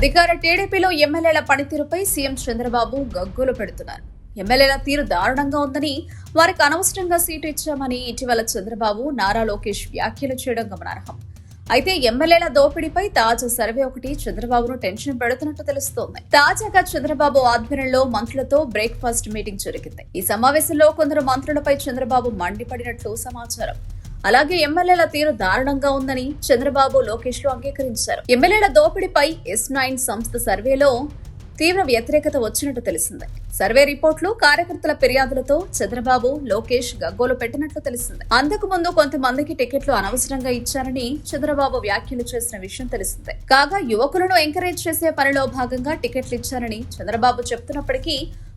అధికార టీడీపీలో ఎమ్మెల్యేల పనితీరుపై సీఎం చంద్రబాబు గగ్గులు పెడుతున్నారు. ఎమ్మెల్యేల తీరు దారుణంగా ఉందని వారికి అనవసరంగా సీటు ఇచ్చామని ఇటీవల చంద్రబాబు నారా లోకేష్ వ్యాఖ్యలు చేయడం గమనార్హం. అయితే ఎమ్మెల్యేల దోపిడీపై తాజా సర్వే ఒకటి చంద్రబాబును టెన్షన్ పెడుతున్నట్టు తెలుస్తోంది. తాజాగా చంద్రబాబు ఆధ్వర్యంలో మంత్రులతో బ్రేక్ఫాస్ట్ మీటింగ్ జరిగింది. ఈ సమావేశంలో కొందరు మంత్రులపై చంద్రబాబు మండిపడినట్లు సమాచారం. అలాగే ఎమ్మెల్యేల తీరు దారుణంగా ఉందని చంద్రబాబు లోకేష్లు అంగీకరించారు. ఎమ్మెల్యేల దోపిడీపై ఎస్ నైన్ సంస్థ సర్వేలో తీవ్ర వ్యతిరేకత వచ్చినట్టు తెలిసింది. సర్వే రిపోర్ట్లు కార్యకర్తల ఫిర్యాదులతో చంద్రబాబు లోకేష్ గగ్గోలు పెట్టినట్లు తెలిసింది. అందుకు ముందు కొంతమందికి టికెట్లు అనవసరంగా ఇచ్చారని చంద్రబాబు వ్యాఖ్యలు చేసిన విషయం తెలిసిందే. కాగా యువకులను ఎంకరేజ్ చేసే పనిలో భాగంగా టికెట్లు ఇచ్చారని చంద్రబాబు చెప్తున్నప్పటికీ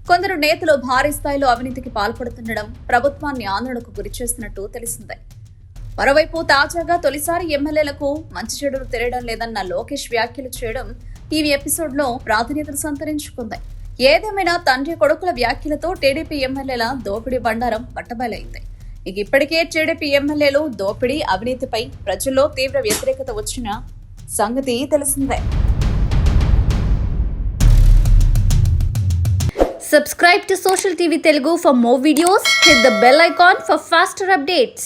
కొందరు నేతలు భారీ స్థాయిలో అవినీతికి పాల్పడుతుండడం ప్రభుత్వాన్ని ఆందోళనకు గురిచేస్తున్నట్టు తెలిసిందే. మరోవైపు తాజాగా తొలిసారి ఎమ్మెల్యేలకు మంచి చెడులు తెలియడం లేదన్న లోకేష్ వ్యాఖ్యలు చేయడం ఈ ఎపిసోడ్లో ప్రాధాన్యతను సంతరించుకుంది ఏదేమైనా తండ్రి కొడుకుల వ్యాఖ్యలతో టీడీపీ ఎమ్మెల్యేల దోపిడీ బండారం పట్టబయలైంది ఇక ఇప్పటికే టీడీపీ ఎమ్మెల్యేలు దోపిడీ అవినీతిపై ప్రజల్లో తీవ్ర వ్యతిరేకత వచ్చిన సంగతి తెలిసిందే Subscribe to Social TV Telugu for more videos. Hit the bell icon for faster updates.